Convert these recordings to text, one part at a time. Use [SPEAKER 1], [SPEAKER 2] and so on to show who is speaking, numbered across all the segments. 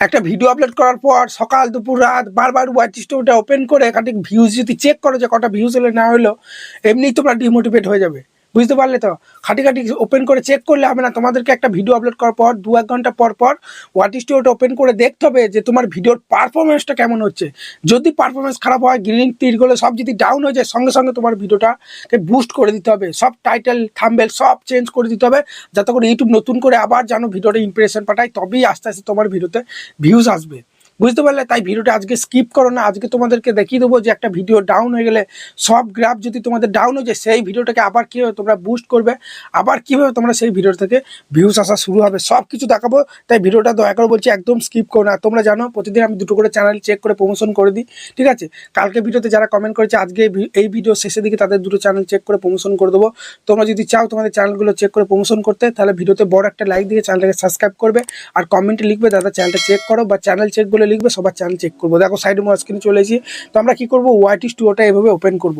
[SPEAKER 1] একটা video upload করার পর সকাল, দুপুর, রাত বারবার ওয়াইট স্টোরটা ওপেন করে একাধিক ভিউজ যদি চেক করো যে কটা ভিউজ হলে না হলো এমনি তোমরা ডিমোটিভেট হয়ে যাবে। বুঝতে পারলে তো? খাটি খাটি ওপেন করে চেক করলে হবে না? তোমাদেরকে একটা ভিডিও আপলোড করার পর দু এক ঘণ্টা পর পর ওয়াট স্টোরটা ওপেন করে দেখতে হবে যে তোমার ভিডিওর পারফরমেন্সটা কেমন হচ্ছে। যদি পারফরমেন্স খারাপ হয় গ্রিন তীরগুলো সব যদি ডাউন হয়ে যায়, সঙ্গে সঙ্গে তোমার ভিডিওটাকে বুস্ট করে দিতে হবে। সব টাইটেল থাম্বেল সব চেঞ্জ করে দিতে হবে, যাতে করে ইউটিউব নতুন করে আবার যেন ভিডিওটা ইমপ্রেশন পাঠায়, তবেই আস্তে আস্তে তোমার ভিডিওতে ভিউজ আসবে। বুঝতে পারলে তাই ভিডিওটা আজকে স্কিপ করো না। আজকে তোমাদেরকে দেখিয়ে দেবো যে একটা ভিডিও ডাউন হয়ে গেলে সব গ্রাফ যদি তোমাদের ডাউন হয়ে যায়, সেই ভিডিওটাকে আবার কীভাবে তোমরা বুস্ট করবে, আবার কীভাবে তোমরা সেই ভিডিও থেকে ভিউজ আসা শুরু হবে, সব কিছু দেখাবো। তাই ভিডিওটা দয়া করে বলছি একদম স্কিপ করো না। তোমরা জানো, প্রতিদিন আমি দুটো করে চ্যানেল চেক করে প্রমোশন করে দিই, ঠিক আছে? কালকে ভিডিওতে যারা কমেন্ট করেছে, আজকে এই ভিডিও শেষের দিকে তাদের দুটো চ্যানেল চেক করে প্রমোশন করে দেবো। তোমরা যদি চাও তোমাদের চ্যানেলগুলো চেক করে প্রমোশন করতে, তাহলে ভিডিওতে বড় একটা লাইক দিয়ে চ্যানেলটাকে সাবস্ক্রাইব করবে। আর কমেন্টে লিখবে, দাদা চ্যানেলটা চেক করো বা চ্যানেল চেক বলে লিখবে, সবার চ্যানেল চেক করব। দেখো সাইডে মোর স্ক্রিনে চলে এসেছি। তো আমরা কি করব? ওয়াইটি স্টুডিওটা এভাবে ওপেন করব।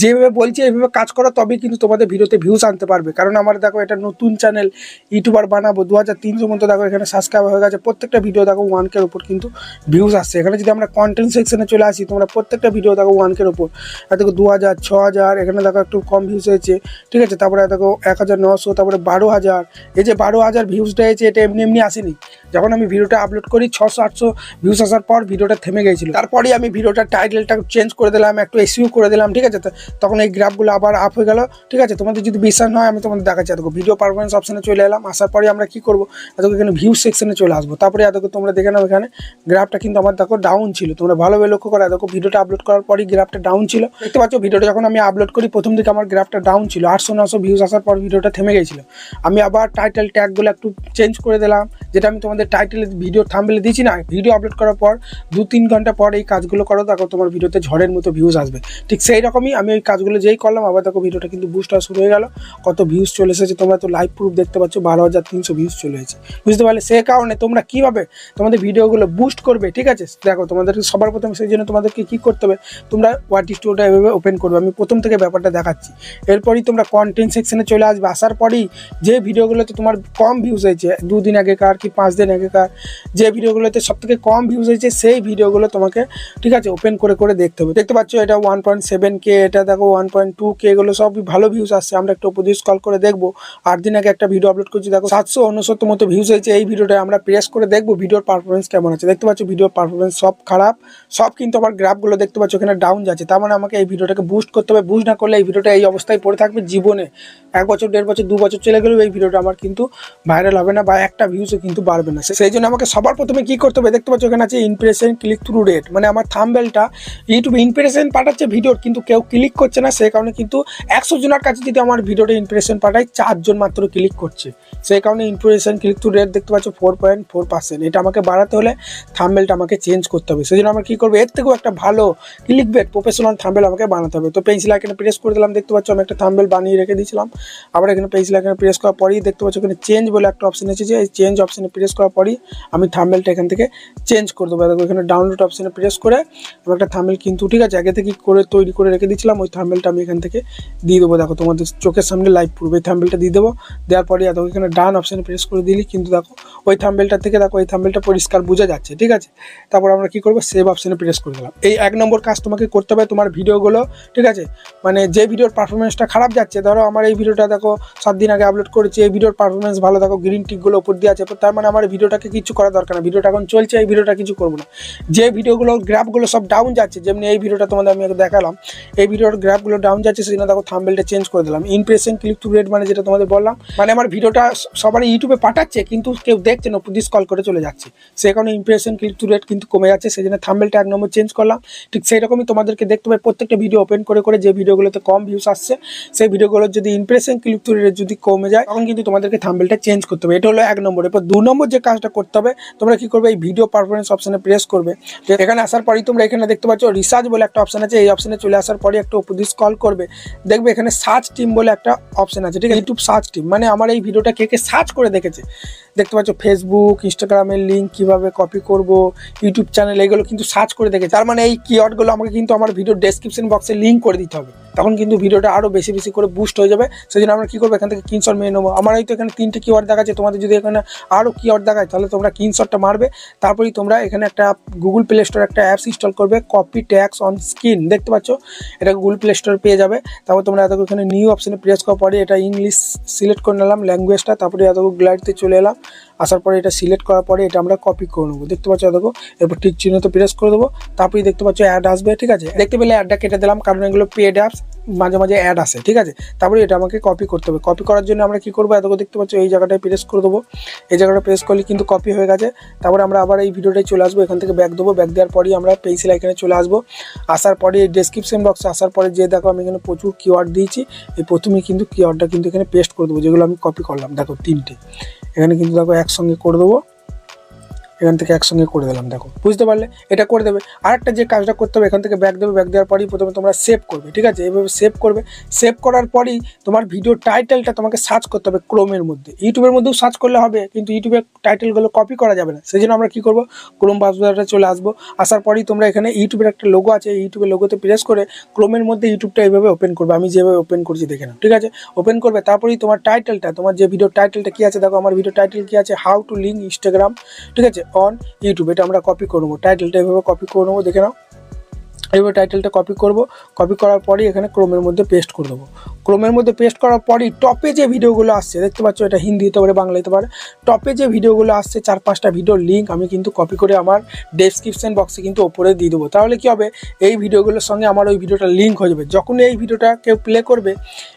[SPEAKER 1] যেভাবে বলছি, এভাবে কাজ করো, তবেই কিন্তু তোমাদের ভিডিওতে ভিউজ আনতে পারবে। কারণ আমার দেখো, এটা নতুন চ্যানেল ইউটিউবার বানাবো। দু হাজার তিনশো মতো দেখো, এখানে সাবস্ক্রাইব হয়ে গেছে। প্রত্যেকটা ভিডিও দেখো ওয়ান কের কিন্তু ভিউজ আসছে। এখানে যদি আমরা কন্টেন্ট সেকশনে চলে আসি, তোমরা প্রত্যেকটা ভিডিও দেখো ওয়ান কের উপর। দেখো দু হাজার ছ হাজার এখানে দেখো, একটু কম ভিউজ হয়েছে। ঠিক আছে? তারপরে দেখো এক হাজার নশো, তারপরে বারো হাজার এই যে বারো হাজার ভিউজটা হয়েছে, এটা এমনি এমনি আসেনি। যখন আমি ভিডিওটা আপলোড করি, ছশো, আটশো ভিউজ আসার পর ভিডিওটা থেমে গিয়েছিল। তারপরে আমি ভিডিওটার টাইটেলটা চেঞ্জ করে দিলাম, একটু এসিউ করে দিলাম, ঠিক আছে? তখন এই গ্রাফগুলো আবার আপ হয়ে গেল, ঠিক আছে? তোমাদের যদি বিশ্বাস হয়, আমি তোমাদের দেখাচ্ছি দেখো ভিডিও পারফরমেন্স অপশানে চলে এলাম, আসার পরে আমরা কি করব? দেখো এখানে ভিউ সেকশনে চলে আসব। তারপরে দেখো তোমরা দেখে নাও এখানে গ্রাফটা কিন্তু আমার দেখো ডাউন ছিল। তোমরা ভালোভাবে লক্ষ্য করো দেখো ভিডিওটা আপলোড করার পরই গ্রাফটা ডাউন ছিল। দেখতে পাচ্ছ ভিডিওটা যখন আমি আপলোড করি, প্রথম দিকে আমার গ্রাফটা ডাউন ছিল। আটশো, নশো ভিউজ আসার পর ভিডিওটা থেমে গেছিল আমি আবার টাইটেল ট্যাগগুলো একটু চেঞ্জ করে দিলাম, যেটা আমি তোমাদের টাইটেলে ভিডিও থামবেলে দিয়েছি না ভিডিও আপলোড করার পর দু তিন ঘণ্টা পর এই কাজগুলো করো, দেখো তোমার ভিডিওতে ঝড়ের মতো ভিউজ আসবে। ঠিক সেই রকমই আমি ওই কাজগুলো যেই করলাম, আবার দেখো ভিডিওটা কিন্তু বুস্ট হওয়া শুরু হয়ে গেল। কত ভিউজ চলে এসেছে, তোমরা তো লাইভ প্রুফ দেখতে পাচ্ছ, বারো হাজার তিনশো ভিউজ চলে এসেছে। বুঝতে পারলে সে কারণে তোমরা কীভাবে তোমাদের ভিডিওগুলো বুস্ট করবে, ঠিক আছে? দেখো তোমাদের সবার প্রথমে সেই জন্য তোমাদেরকে কী করতে হবে, তোমরা ওয়াট স্টোরটা এভাবে ওপেন করবে। আমি প্রথম থেকে ব্যাপারটা দেখাচ্ছি। এরপরই তোমরা কন্টেন্ট সেকশনে চলে আসবে। আসার পরেই যে ভিডিওগুলোতে তোমার কম ভিউজ হয়েছে, দুদিন আগেকার কি পাঁচ দিন আগেকার, যে ভিডিওগুলোতে সব থেকে কম ভিউজ হয়েছে, সেই ভিডিওগুলো তোমাকে, ঠিক আছে ওপেন করে করে দেখতে হবে। দেখতে পাচ্ছ এটা ওয়ান পয়েন্ট সেভেন কে এটা দেখো ওয়ান পয়েন্ট টু কে এগুলো সব ভালো ভিউজ আসছে। আমরা একটু উপর কল করে দেখব। আট দিন আগে একটা ভিডিও আপলোড করছি, দেখো সাতশো উনসত্তর মতো ভিউজ হয়েছে এই ভিডিওটা আমরা প্রেস করে দেখব ভিডিওর পারফরমেন্স কেমন আছে। দেখতে পাচ্ছ ভিডিওর পারফরমেন্স সব খারাপ, সব কিন্তু আমার গ্রাফগুলো দেখতে পাচ্ছ এখানে ডাউন যাচ্ছে। তার মানে আমাকে এই ভিডিওটাকে বুস্ট করতে হবে। বুস্ট না করলে এই ভিডিওটা এই অবস্থায় পড়ে থাকবে জীবনে। এক বছর, দেড় বছর, দু বছর চলে গেলেও এই ভিডিওটা আমার কিন্তু ভাইরাল হবে না বা একটা ভিউজও কিন্তু বাড়বে না। সেই জন্য আমাকে সবার প্রথমে কি করতে হবে? দেখতে পাচ্ছ আছে ইমপ্রেশন ক্লিক থ্রু রেট মানে আমার থাম্বেলটা ইউটিউবে ইমপ্রেশন পাঠাচ্ছে ভিডিওর কিন্তু কেউ ক্লিক করছে না সেই কারণে কিন্তু একশো জনের কাছে যদি আমার ভিডিওটা ইমপ্রেশন পাঠাই চারজন মাত্র ক্লিক করছে। সেই কারণে ইমপ্রেশন ক্লিক থ্রু রেট দেখতে পাচ্ছ ফোর পয়েন্ট ফোর পার্সেন্ট এটা আমাকে বাড়াতে হলে থাম্বেলটা আমাকে চেঞ্জ করতে হবে। সেই জন্য আমরা কী করব? এর থেকেও একটা ভালো ক্লিক বেট প্রফেশনাল থাম্বেল আমাকে বানাতে হবে। তো পেন্সিল এখানে প্রেস করে দিলাম, দেখতে পাচ্ছ আমি একটা থাম্বেল বানিয়ে রেখে দিয়েছিলাম। আবার এখানে পেন্সিল এখানে প্রেস করার পরেই দেখতে পাচ্ছ এখানে চেঞ্জ বলে একটা অপশন এসেছে। এই চেঞ্জ অপশনে প্রেস করার পরই আমি থাম্বেলটা এখান থেকে চেঞ্জ করে দেবো দেখো এখানে ডাউনলোড অপশানে প্রেস করে আমি একটা থাম্বেল কিন্তু ঠিক আছে, আগে থেকে করে তৈরি করে রেখে দিয়েছিলাম, ওই থাম্বেলটা আমি এখান থেকে দিয়ে দেবো। দেখো তোমাদের চোখের সামনে লাইভ প্রুফ এই থাম্বেলটা দিয়ে দেবো। দেওয়ার পরে দেখো এখানে ডান অপশানে প্রেস করে দিলি, কিন্তু দেখো ওই থাম্বেলটা থেকে দেখো এই থাম্বেলটা পরিষ্কার বোঝা যাচ্ছে, ঠিক আছে? তারপর আমরা কি করব? সেভ অপশানে প্রেস করে দিলাম। এই এক নম্বর কাজ তোমাকে করতে হবে তোমার ভিডিওগুলো, ঠিক আছে? মানে যে ভিডিওর পারফরমেন্সটা খারাপ যাচ্ছে, ধরো আমার এই ভিডিওটা দেখো সাত দিন আগে আপলোড করেছি, এই ভিডিওর পারফরমেন্স ভালো, দেখো গ্রিন টিকগুলো উপর দিয়ে আছে, তার মানে আমার ভিডিওটাকে কিছু করা দরকার না ভিডিওটা এখন চলছে, এই ভিডিওটা কিছু করব না। যে ভিডিওগুলো গ্রাফগুলো সব ডাউন যাচ্ছে, যেমনি এই ভিডিওটা তোমাদের আমি দেখালাম, এই ভিডিওর গ্রাফগুলো ডাউন যাচ্ছে সেজন্য দেখো থাম্বেলটা চেঞ্জ করে দিলাম। ইমপ্রেশন ক্লিক টু রেট মানে যেটা তোমাদের বললাম মানে আমার ভিডিওটা সবারই ইউটিউবে পাঠাচ্ছে, কিন্তু কেউ দেখছে না কল করে চলে যাচ্ছে। সে কারণে ইমপ্রেশন ক্লিক টু রেট কিন্তু কমে যাচ্ছে, সেই জন্য থাম্বেলটা এক নম্বর চেঞ্জ করলাম। ঠিক সেই রকমই তোমাদেরকে দেখতে হবে, প্রত্যেকটা ভিডিও ওপেন করে করে যে ভিডিওগুলোতে কম ভিউস আসছে, সেই ভিডিওগুলোর যদি ইমপ্রেশন ক্লিক টু রেট যদি কমে যায়, তখন কিন্তু তোমাদেরকে থাম্বেলটা চেঞ্জ করতে হবে। এটা হলো এক নম্বর। এরপর দু নম্বর যে কাজটা করতে হবে, তোমরা কি করবে, এই ভিডিও পারফরমেন্স অপশনে প্রেস করবে। তো এখানে আসার পরেই তোমরা এখানে দেখতে পাচ্ছ রিসার্চ বলে একটা অপশন আছে। এই অপশানে চলে আসার পরে একটা উপর কল করবে। দেখবে এখানে সার্চ টিম বলে একটা অপশন আছে, ঠিক আছে? ইউটিউব সার্চ টিম মানে আমার এই ভিডিওটা কে কে সার্চ করে দেখেছে। দেখতে পাচ্ছ ফেসবুক ইনস্টাগ্রামের লিঙ্ক কীভাবে কপি করব ইউটিউব চ্যানেল এগুলো কিন্তু সার্চ করে দেখেছে। তার মানে এই কিওয়ার্ডগুলো আমাকে কিন্তু আমার ভিডিও ডেসক্রিপশন বক্সে লিঙ্ক করে দিতে হবে। তখন কিন্তু ভিডিওটা আরও বেশি বেশি করে বুস্ট হয়ে যাবে। সেই জন্য আমরা কী করব? এখান থেকে কিনশট মেরে নেব। আমার হয়তো এখানে তিনটে কিওয়ার্ড দেখাচ্ছে। তোমাদের যদি এখানে আরও কিওয়ার্ড দেখায়, তাহলে তোমরা কিনশটটা মারবে। তারপরেই তোমরা এখানে একটা গুগল প্লে স্টোর একটা অ্যাপস ইনস্টল করবে কপি ট্যাক্স অন স্ক্রিন দেখতে পাচ্ছ? এটা গুগল প্লে স্টোর পেয়ে যাবে। তারপর তোমরা এত এখানে নিউ অপশানে প্রেস করার পরে এটা ইংলিশ সিলেক্ট করে নিলাম ল্যাঙ্গুয়েজটা তারপরে এত গ্লাইডতে চলে এলাম। আসার পরে এটা সিলেক্ট করার পরে এটা আমরা কপি করে নেব। দেখতে পাচ্ছ দেখো, এরপর ঠিক চিহ্নতে প্রেস করে দেবো। তারপরে দেখতে পাচ্ছ অ্যাড আসবে, ঠিক আছে? দেখতে পেলে অ্যাডটা কেটে দিলাম, কারণ এগুলো পেড অ্যাপস মাঝে মাঝে অ্যাড আসে ঠিক আছে? তারপরে এটা আমাকে কপি করতে হবে। কপি করার জন্য আমরা কি করব? এতক্ষণ দেখতে পাচ্ছ, এই জায়গাটায় প্রেস করে দেবো। এই জায়গাটা প্রেস করলে কিন্তু কপি হয়ে গেছে। তারপরে আমরা আবার এই ভিডিওটায় চলে আসব। এখান থেকে ব্যাক দেবো। ব্যাক দেওয়ার পরেই আমরা পেন্সিল এখানে চলে আসব। আসার পরে এই ডেসক্রিপশন বক্সে আসার পরে যে দেখো আমি এখানে প্রচুর কিওয়ার্ড দিয়েছি, এই প্রথমেই কিন্তু কিওয়ার্ডটা কিন্তু এখানে পেস্ট করে দেবো, যেগুলো আমি কপি করলাম। দেখো তিনটে। এখানে কিন্তু দেখো একসঙ্গে করে দেবো। এখান থেকে একসঙ্গে করে দিলাম, দেখো। বুঝতে পারলে? এটা করে দেবে। আরেকটা যে কাজটা করতে হবে, এখান থেকে ব্যাক দেবে ব্যাক দেওয়ার পরেই প্রথমে তোমরা সেভ করবে, ঠিক আছে? এভাবে সেভ করবে। সেভ করার পরেই তোমার ভিডিও টাইটেলটা তোমাকে সার্চ করতে হবে ক্রোমের মধ্যে। ইউটিউবের মধ্যেও সার্চ করলে হবে, কিন্তু ইউটিউবের টাইটেলগুলো কপি করা যাবে না। সেই জন্য আমরা কী করব? ক্রোম ব্রাউজারে চলে আসব। আসার পরেই তোমরা এখানে ইউটিউবের একটা লোগো আছে ইউটিউবের লোগোতে প্রেস করে ক্রোমের মধ্যে ইউটিউবটা এইভাবে ওপেন করবে। আমি যেভাবে ওপেন করছি, দেখে নাও, ঠিক আছে? ওপেন করবে, তারপরেই তোমার টাইটেলটা তোমার যে ভিডিও টাইটেলটা কী আছে, দেখো, আমার ভিডিও টাইটেল কী আছে? হাউ টু লিঙ্ক ইনস্টাগ্রাম ঠিক আছে? অন ইউটিউব এটা আমরা কপি করব টাইটেলটা এভাবে কপি করে নেব দেখে নাও। এইভাবে টাইটেলটা কপি করব। কপি করার পরেই এখানে ক্রোমের মধ্যে পেস্ট করে দেবো। ক্রোমের মধ্যে পেস্ট করার পরেই টপে যে ভিডিওগুলো আসছে, দেখতে পাচ্ছ এটা হিন্দি হতে পারে, বাংলা হতে পারে টপে যে ভিডিওগুলো আসছে, চার পাঁচটা ভিডিওর লিঙ্ক আমি কিন্তু কপি করে আমার ডেসক্রিপশন বক্সে কিন্তু ওপরে দিয়ে দেবো। তাহলে কি হবে? এই ভিডিওগুলোর সঙ্গে আমার ওই ভিডিওটা লিঙ্ক হয়ে যাবে। যখনই এই ভিডিওটা কেউ প্লে করবে,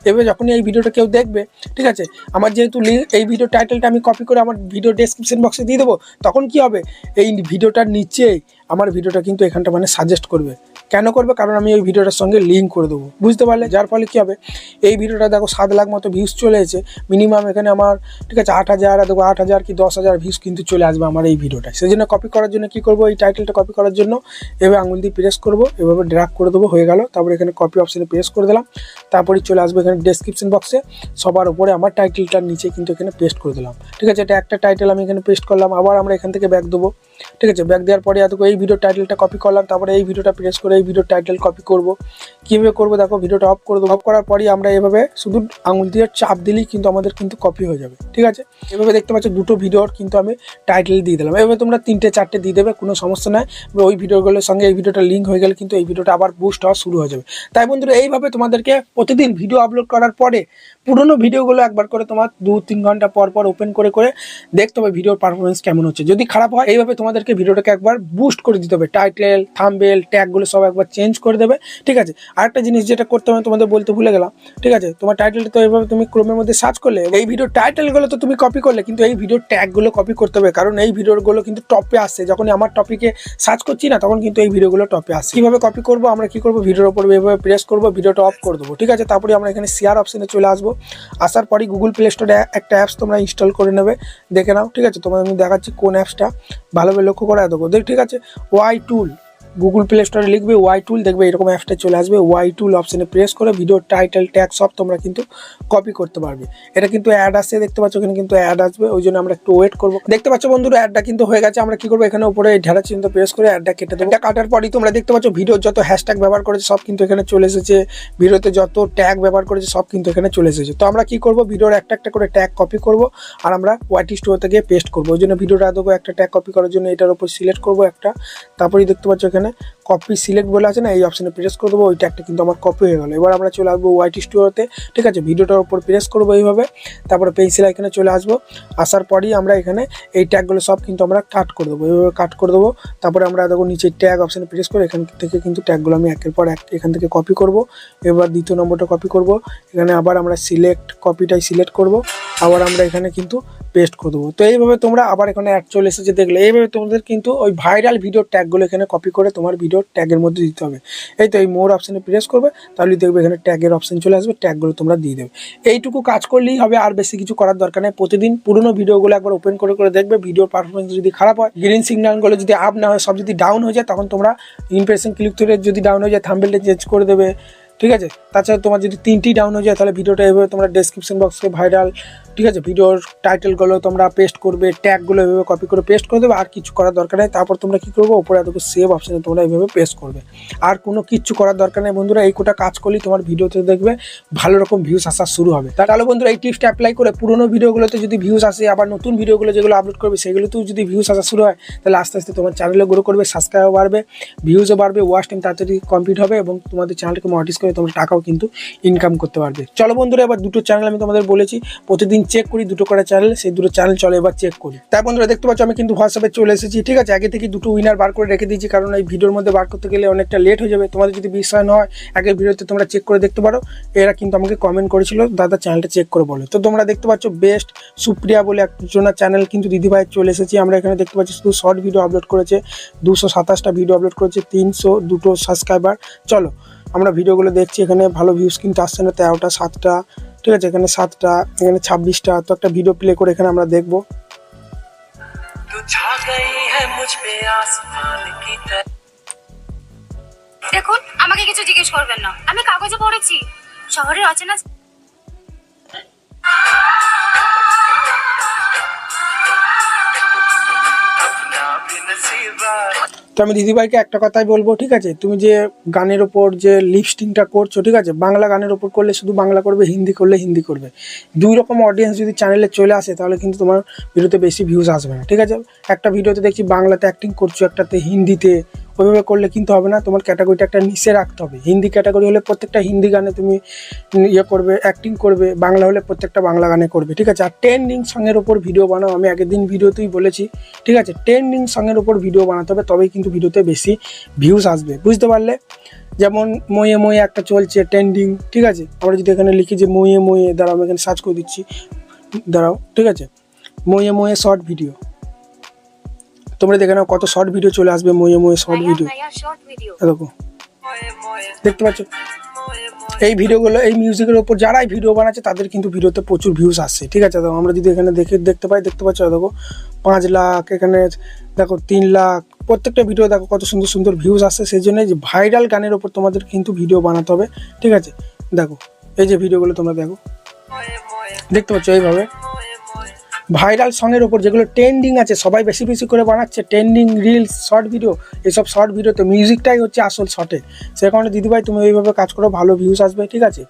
[SPEAKER 1] এবার যখনই এই ভিডিওটা কেউ দেখবে, ঠিক আছে? আমার যেহেতু লিঙ্ক এই ভিডিও টাইটেলটা আমি কপি করে আমার ভিডিও ডেসক্রিপশন বক্সে দিয়ে দেবো, তখন কি হবে? এই ভিডিওটার নিচেই আমার ভিডিওটা কিন্তু এখানটা মানে সাজেস্ট করবে। কেন করবে? কারণ আমি ওই ভিডিওটার সঙ্গে লিঙ্ক করে দেবো। বুঝতে পারলে? যার ফলে কী হবে? এই ভিডিওটা দেখো সাত লাখ মতো ভিউজ চলে এসেছে। মিনিমাম এখানে আমার, ঠিক আছে, আট হাজার দেখো আট হাজার কি দশ হাজার ভিউজ কিন্তু চলে আসবে আমার এই ভিডিওটায়। সেই জন্য কপি করার জন্য কী করব? এই টাইটেলটা কপি করার জন্য এভাবে আঙুল দিয়ে প্রেস করব, এভাবে ড্রাগ করে দেবো, হয়ে গেল। তারপরে এখানে কপি অপশানে প্রেস করে দিলাম। তারপরে চলে আসবে এখানে ডেসক্রিপশন বক্সে সবার উপরে আমার টাইটেলটার নিচে কিন্তু এখানে পেস্ট করে দিলাম। ঠিক আছে, এটা একটা টাইটেল আমি এখানে পেস্ট করলাম। আবার আমরা এখান থেকে ব্যাক দেবো। ঠিক আছে ব্যাক দেওয়ার পরে এত এই ভিডিও টাইটেলটা কপি করলাম। তারপরে এই ভিডিওটা প্রেস করে এই ভিডিও টাইটেল কপি করব। কীভাবে করব দেখো ভিডিওটা অফ করে দেবো। অফ করার পরই আমরা এভাবে শুধু আঙুল দিয়ে চাপ দিলেই কিন্তু আমাদের কিন্তু কপি হয়ে যাবে, ঠিক আছে? এভাবে দেখতে পাচ্ছ, দুটো ভিডিওর কিন্তু আমি টাইটেল দিয়ে দিলাম। এভাবে তোমরা তিনটে, চারটে দিয়ে দেবে, কোনো সমস্যা নাই। এবার ওই ভিডিওগুলোর সঙ্গে এই ভিডিওটা লিঙ্ক হয়ে গেলে কিন্তু এই ভিডিওটা আবার বুস্ট হওয়া শুরু হয়ে যাবে। তাই বন্ধুরা, এইভাবে তোমাদেরকে প্রতিদিন ভিডিও আপলোড করার পরে পুরোনো ভিডিওগুলো একবার করে তোমার দু, তিন ঘণ্টা পর পর ওপেন করে করে দেখতে হবে ভিডিওর পারফরমেন্স কেমন হচ্ছে। যদি খারাপ হয়, এইভাবে তোমাদেরকে ভিডিওটাকে একবার বুস্ট করে দিতে হবে। টাইটেল থাম্বেল ট্যাগগুলো সব একবার চেঞ্জ করে দেবে, ঠিক আছে? আরেকটা জিনিস যেটা করতে হবে তোমাদের বলতে ভুলে গেলাম, ঠিক আছে? তোমার টাইটেলটা তো এইভাবে তুমি ক্রোমের মধ্যে সার্চ করলে এই ভিডিও টাইটেলগুলো তো তুমি কপি করলে, কিন্তু এই ভিডিওর ট্যাগগুলো কপি করতে হবে, কারণ এই ভিডিওগুলো কিন্তু টপে আসছে। যখন আমার টপিকে সার্চ করছি না, তখন কিন্তু এই ভিডিওগুলো টপে আসছে। কীভাবে কপি করব, আমরা কী করব ভিডিওর উপর এভাবে প্রেস করব ভিডিওটা অফ করে দেবো, ঠিক আছে? তারপরে আমরা এখানে শেয়ার অপশানে চলে আসব। আসার পরই গুগল প্লে স্টোরে একটা অ্যাপস তোমরা ইনস্টল করে নেবে, দেখে নাও, ঠিক আছে? তোমাদের আমি দেখাচ্ছি কোন অ্যাপসটা ভালোভাবে লক্ষ্য করে দেবো দেখ, ঠিক আছে? ওয়াই টুল গুগল প্লে স্টোরে লিখবে ওয়াই টুল দেখবে এরকম অ্যাপসটা চলে আসবে। ওয়াই টুল অপশানে প্রেস করে ভিডিও টাইটেল ট্যাগ সব তোমরা কিন্তু কপি করতে পারবে। এটা কিন্তু অ্যাড আসছে, দেখতে পাচ্ছ এখানে কিন্তু অ্যাড আসবে, ওই জন্য আমরা একটু ওয়েট করব। দেখতে পাচ্ছ বন্ধুরা অ্যাডটা কিন্তু হয়ে গেছে, আমরা কি করব, এখানে উপরে ঢেরা চিহ্ন প্রেস করে অ্যাডটা কেটে দেবো। কাটার পরই তোমরা দেখতে পাচ্ছ ভিডিওর যত হ্যাশট্যাগ ব্যবহার করেছে, সব কিন্তু এখানে চলে এসেছে। ভিডিওতে যত ট্যাগ ব্যবহার করেছে, সব কিন্তু এখানে চলে এসেছে। তো আমরা কি করব ভিডিওর একটা একটা করে ট্যাগ কপি করব, আর আমরা ওয়াইটি স্টোর থেকে পেস্ট করব। ওই জন্য ভিডিওটা দেবো একটা ট্যাগ কপি করার জন্য এটার উপর সিলেক্ট করব একটা। তারপরেই দেখতে পাচ্ছ এখানে কপি সিলেক্ট বলে আছে না, এই অপশানে প্রেস করে দেবো, ওই ট্যাগটা কিন্তু আমার কপি হয়ে গেলো। এবার আমরা চলে আসব ওয়াইটি স্টুডিওতে ঠিক আছে? ভিডিওটার উপর প্রেস করব এইভাবে, তারপরে পেন্সিল এখানে চলে আসব। আসার পরই আমরা এখানে এই ট্যাগগুলো সব কিন্তু আমরা কাট করে দেবো। এইভাবে কাট করে দেবো, তারপরে আমরা দেখো নিচে ট্যাগ অপশানে প্রেস করে এখান থেকে কিন্তু ট্যাগগুলো আমি একের পর এক এখান থেকে কপি করব। এবার দ্বিতীয় নম্বরটা কপি করব। এখানে আবার আমরা সিলেক্ট কপিটাই সিলেক্ট করব। আবার আমরা এখানে কিন্তু পেস্ট করে দেবো। তো এইভাবে তোমরা আবার এখানে অ্যাড চলে এসেছে, দেখলে। এইভাবে তোমাদের কিন্তু ওই ভাইরাল ভিডিওর ট্যাগগুলো এখানে কপি করে তোমার ভিডিওর ট্যাগের মধ্যে দিতে হবে। এই তো এই মোর অপশানে প্রেস করবে, তাহলে দেখবে এখানে ট্যাগের অপশান চলে আসবে ট্যাগগুলো তোমরা দিয়ে দেবে। এইটুকু কাজ করলেই হবে, আর বেশি কিছু করার দরকার নেই। প্রতিদিন পুরোনো ভিডিওগুলো একবার ওপেন করে করে দেখবে ভিডিওর পারফরমেন্স যদি খারাপ হয় গ্রিন সিগন্যালগুলো যদি আপ না হয়, সব যদি ডাউন হয়ে যায়, তখন তোমরা ইমপ্রেশন ক্লিক থ্রু যদি ডাউন হয়ে যায় থাম্বেলটা চেঞ্জ করে দেবে। ঠিক আছে? তাছাড়া তোমার যদি তিনটি ডাউন হয়ে যায়, তাহলে ভিডিওটা এভাবে তোমরা ডেসক্রিপশন বক্সে ভাইরাল ঠিক আছে, ভিডিওর টাইটেলগুলো তোমরা পেস্ট করবে ট্যাগগুলো এভাবে কপি করে পেস্ট করে দেবে, আর কিছু করার দরকার নেই। তারপর তোমরা কী করবে? ওপরে এত সেভ অপশানে তোমরা এইভাবে পেস্ট করবে। আর কোনো কিচ্ছু করার দরকার নেই বন্ধুরা, এই কোটা কাজ করলেই তোমার ভিডিওতে দেখবে ভালো রকম ভিউজ আসা শুরু হবে। তাহলে বন্ধুরা, এই টিপসটা অ্যাপ্লাই করে পুরোনো ভিডিওগুলোতে যদি ভিউজ আসে, আবার নতুন ভিডিওগুলো যেগুলো আপলোড করবে, সেগুলোতেও যদি ভিউজ আসা শুরু হয়, তাহলে আস্তে আস্তে তোমার চ্যানেলে গ্রো করবে সাবস্ক্রাইবার বাড়বে ভিউজও বাড়বে ওয়াচ টাইম তাড়াতাড়ি কমপ্লিট হবে এবং তোমাদের চ্যানেলকে মনিটাইজ করে তোমরা টাকাও কিন্তু ইনকাম করতে পারবে। চলো বন্ধুরা, এবার দুটো চ্যানেল আমি তোমাদের বলেছি। প্রতিদিন চেক করি, দুটো করে চ্যানেল সেই দুটো চ্যানেল চলে, এবার চেক করি। তাই বন্ধুরা, দেখতে পাচ্ছ, আমি কিন্তু হোয়াটসঅ্যাপে চলে এসেছি, ঠিক আছে? আগে থেকে দুটো উইনার বার করে রেখে দিয়েছি, কারণ এই ভিডিওর মধ্যে বার করতে গেলে অনেকটা লেট হয়ে যাবে। তোমাদের যদি বিশ্বাস না হয়, আগের ভিডিওতে তোমরা চেক করে দেখতে পারো। এরা কিন্তু আমাকে কমেন্ট করেছিল, দাদা চ্যানেলটা চেক করে বলো। তো তোমরা দেখতে পাচ্ছ বেস্ট সুপ্রিয়া বলে একজনের চ্যানেল কিন্তু দিদিভাই চলে এসেছি। আমরা এখানে দেখতে পাচ্ছি, শুধু শর্ট ভিডিও আপলোড করেছে, দুশো সাতাশটা ভিডিও আপলোড করেছে, তিনশো দুটো সাবস্ক্রাইবার চলো, আমরা ভিডিওগুলো দেখছি, এখানে ভালো ভিউজ কিন্তু আসছে না, তেরোটা, সাতটা ঠিক আছে, এখানে সাতটা, এখানে ছাব্বিশটা, তো একটা ভিডিও প্লে করে এখানে আমরা দেখব।
[SPEAKER 2] দেখুন, আমাকে কিছু জিজ্ঞেস করবেন না। আমি কাগজে পড়েছি। শহরের অচেনা
[SPEAKER 1] আমি দিদিভাইকে একটা কথাই বলব, ঠিক আছে? তুমি যে গানের ওপর যে লিপস্টিংটা করছ, ঠিক আছে? বাংলা গানের ওপর করলে শুধু বাংলা করবে, হিন্দি করলে হিন্দি করবে। দুই রকম অডিয়েন্স যদি চ্যানেলে চলে আসে, তাহলে কিন্তু তোমার ভিডিওতে বেশি ভিউজ আসবে না, ঠিক আছে? একটা ভিডিওতে দেখছি বাংলাতে অ্যাক্টিং করছ, একটাতে হিন্দিতে ওইভাবে করলে কিন্তু হবে না। তোমার ক্যাটাগরিটা একটা নিচে রাখতে হবে। হিন্দি ক্যাটাগরি হলে প্রত্যেকটা হিন্দি গানে তুমি ইয়ে করবে অ্যাক্টিং করবে, বাংলা হলে প্রত্যেকটা বাংলা গানে করবে, ঠিক আছে? আর ট্রেন্ডিং সঙ্গের ওপর ভিডিও বানাও। আমি আগের দিন ভিডিওতেই বলেছি, ঠিক আছে? ট্রেন্ডিং সঙ্গের ওপর ভিডিও বানাতে হবে, তবেই কিন্তু ভিডিওতে বেশি ভিউজ আসবে। বুঝতে পারলে? যেমন ময়ে ময়ে একটা চলছে ট্রেন্ডিং ঠিক আছে? আমরা যদি এখানে লিখি যে ময়ে ময়ে দাঁড়াও, আমি এখানে সার্চ করে দিচ্ছি। দাঁড়াও, ঠিক আছে? ময়ে ময়ে শর্ট ভিডিও তোমরা দেখে নাও কত শর্ট ভিডিও চলে আসবে ময়ে ময়ে শর্ট ভিডিও দেখো। দেখতে পাচ্ছ? এই ভিডিওগুলো এই মিউজিকের ওপর যারাই ভিডিও বানাচ্ছে তাদের কিন্তু ভিডিওতে প্রচুর ভিউজ আসছে ঠিক আছে? দেখো আমরা যদি এখানে দেখে দেখতে পাই দেখতে পাচ্ছ? দেখো পাঁচ লাখ এখানে দেখো তিন লাখ প্রত্যেকটা ভিডিও দেখো কত সুন্দর সুন্দর ভিউজ আসছে সেই জন্য যে ভাইরাল গানের ওপর তোমাদের কিন্তু ভিডিও বানাতে হবে ঠিক আছে? দেখো এই যে ভিডিওগুলো তোমরা দেখো। দেখতে পাচ্ছ এইভাবে? ভাইরাল সঙের ওপর যেগুলো ট্রেন্ডিং আছে, সবাই বেশি বেশি করে বানাচ্ছে ট্রেন্ডিং রিলস শর্ট ভিডিও এইসব শর্ট ভিডিও তো মিউজিকটাই হচ্ছে আসল শর্টে সে কারণে দিদিভাই, তুমি এইভাবে কাজ করো, ভালো ভিউজ আসবে, ঠিক আছে?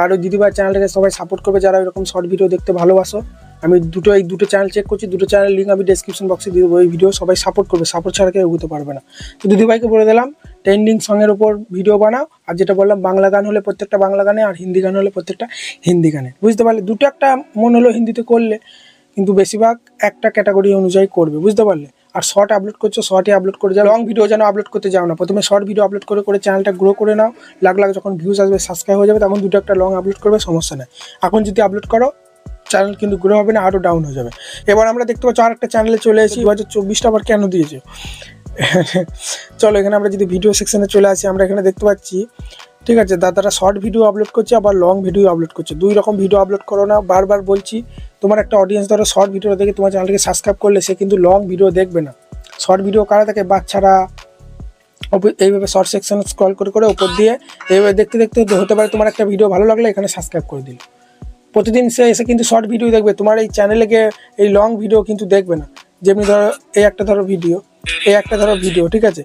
[SPEAKER 1] আর ওই দিদিভাই চ্যানেলটাকে সবাই সাপোর্ট করবে, যারা এরকম শর্ট ভিডিও দেখতে ভালোবাসো। আমি দুটো, এই দুটো চ্যানেল চেক করছি, দুটো চ্যানেল লিঙ্ক আমি ডেসক্রিপশন বক্সে দিয়ে দেবো, এই ভিডিও সবাই সাপোর্ট করবে সাপোর্ট ছাড়া কেউ এগোতে পারবে না। তো দিদিভাইকে বলে দিলাম ট্রেন্ডিং সঙের ওপর ভিডিও বানাও, আর যেটা বললাম, বাংলা গান হলে প্রত্যেকটা বাংলা গানে, আর হিন্দি গান হলে প্রত্যেকটা হিন্দি গানে। বুঝতে পারলে? দুটো একটা মন হলো হিন্দিতে করলে। কিন্তু বেশিরভাগ একটা ক্যাটাগরি অনুযায়ী করবে, বুঝতে পারলে? আর শর্ট আপলোড করছ শর্টে আপলোড করে যাও। লং ভিডিও যেন আপলোড করতে যাও না। প্রথমে শর্ট ভিডিও আপলোড করে করে চ্যানেলটা গ্রো করে নাও। লাখ লাখ যখন ভিউজ আসবে সাবস্ক্রাইব হয়ে যাবে তখন দুটো একটা লং আপলোড করবে, সমস্যা নেই। এখন যদি আপলোড করো চ্যানেল কিন্তু গ্রো হবে না আরও ডাউন হয়ে যাবে। এবার আমরা দেখতে পাচ্ছি আর একটা চ্যানেলে চলে এসেছি। দু হাজার চব্বিশটা আবার কেন দিয়েছে? চলো, এখানে আমরা যদি ভিডিও সেকশনে চলে আসি, আমরা এখানে দেখতে পাচ্ছি ঠিক আছে, দাদারা শর্ট ভিডিও আপলোড করছে, আবার লং ভিডিও আপলোড করছে। দুই রকম ভিডিও আপলোড করো না, বারবার বলছি, তোমার একটা অডিয়েন্স ধরো শর্ট ভিডিও দেখে তোমার চ্যানেলকে সাবস্ক্রাইব করলে সে কিন্তু লং ভিডিও দেখবে না। শর্ট ভিডিও কারা থাকে বাচ্চারা এইভাবে শর্ট সেকশন স্ক্রল করে করে উপর দিয়ে এইভাবে দেখতে দেখতে হতে পারে তোমার একটা ভিডিও ভালো লাগলে এখানে সাবস্ক্রাইব করে দিল। প্রতিদিন সে এসে কিন্তু শর্ট ভিডিও দেখবে, তোমার এই চ্যানেলে গিয়ে এই লং ভিডিও কিন্তু দেখবে না। যেমনি ধরো, এই একটা ধরো ভিডিও এই একটা ধরো ভিডিও ঠিক আছে?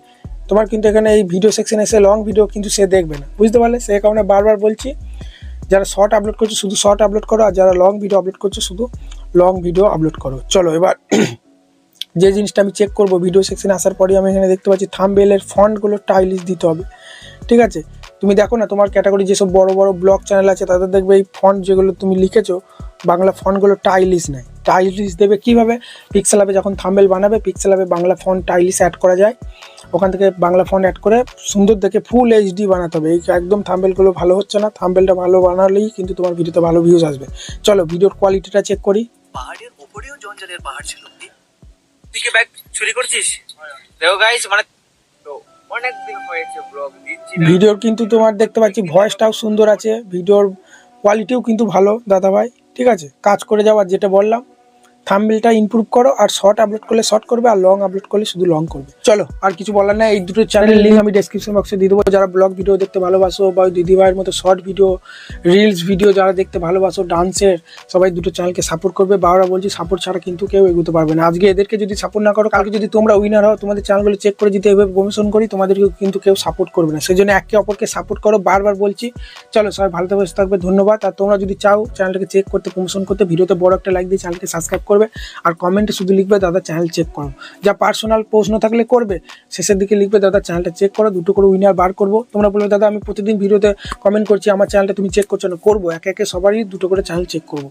[SPEAKER 1] তোমার কিন্তু এখানে এই ভিডিও সেকশনে এসে লং ভিডিও কিন্তু সে দেখবে না। বুঝতে পারলে? সে কারণে বারবার বলছি, যারা শর্ট আপলোড করছ, শুধু শর্ট আপলোড করো, আর যারা লং ভিডিও আপলোড করছ, শুধু লং ভিডিও আপলোড করো। চলো, এবার যে জিনিসটা আমি চেক করব ভিডিও সেকশনে আসার পরে আমি এখানে দেখতে পাচ্ছি থাম্বেলের ফন্টগুলো টাইলিশ দিতে হবে। ঠিক আছে? তুমি দেখো না, তোমার ক্যাটাগরি যেসব বড় বড় ব্লগ চ্যানেল আছে, তাদের দেখবে এই ফন্ট যেগুলো তুমি লিখেছো, বাংলা ফন্টগুলো টাইলিশ নেয় টাইলিশ দেবে। কীভাবে? পিক্সেল অ্যাপে যখন থাম্বেল বানাবে পিক্সেল অ্যাপে বাংলা ফন্ট টাইলিশ অ্যাড করা যায়। ওখান থেকে বাংলা ফন্ট অ্যাড করে সুন্দর দেখে ফুল এইচডি বানাতে হবে। এই একদম থাম্বেলগুলো ভালো হচ্ছে না। থাম্বেলটা ভালো বানালেই কিন্তু তোমার ভিডিওতে ভালো ভিউজ আসবে। চলো ভিডিওর কোয়ালিটিটা চেক করি।
[SPEAKER 3] পাহাড়ের উপরেও জঞ্জালের পাহাড় ছিল।
[SPEAKER 4] তুই কি ব্যাগ চুরি করছিস? দেখো গাইস মানে তো হয়েছে ব্লগ দিচ্ছি
[SPEAKER 1] ভিডিওর কিন্তু তোমার দেখতে পাচ্ছি ভয়েসটাও সুন্দর আছে। ভিডিওর কোয়ালিটিও কিন্তু ভালো দাদা ভাই ঠিক আছে? কাজ করে যাওয়ার যেটা বললাম। থাম্বেলটা ইমপ্রুভ করো আর শর্ট আপলোড করলে শর্ট করবে আর লং আপলোড করলে শুধু লং করবে। চলো, আর কিছু বলার নাই, এই দুটো চ্যানেলের লিঙ্ক আমি ডেসক্রিপশন বক্সে দিয়ে দেবো। যারা ব্লগ ভিডিও দেখতে ভালোবাসো বা দিদিভাইয়ের মতো শর্ট ভিডিও রিলস ভিডিও যারা দেখতে ভালোবাসো ডান্সের সবাই দুটো চ্যানেলকে সাপোর্ট করবে। বাবারা বলছি সাপোর্ট ছাড়া কিন্তু কেউ এগোতে পারবে না। আজকে এদেরকে যদি সাপোর্ট না করো, কালকে যদি তোমরা উইনার হও, তোমাদের চ্যানেলগুলো চেক করে যদি এভাবে প্রমোশন করি তোমাদেরকে কিন্তু কেউ সাপোর্ট করবে না। সেই জন্য একে অপরকে সাপোর্ট করো। বারবার বলছি, চলো সবাই ভালো থাকবে থাকবে ধন্যবাদ। আর তোমরা যদি চাও চ্যানেলটাকে চেক করতে প্রমোশন করতে, ভিডিওতে বড় একটা লাইক দিয়ে চ্যানেলকে সাবস্ক্রাইব করবে আর কমেন্টে শুধু লিখবে, দাদা চ্যানেল চেক করো। যা পার্সোনাল প্রশ্ন থাকলে করবে, শেষের দিকে লিখবে, দাদা চ্যানেলটা চেক করো, দুটো করে উইনার বার করব। তোমরা বলবে, দাদা, আমি প্রতিদিন ভিডিওতে কমেন্ট করছি, আমার চ্যানেলটা তুমি চেক করছ না। করব, একে একে সবারই দুটো করে চ্যানেল চেক করব।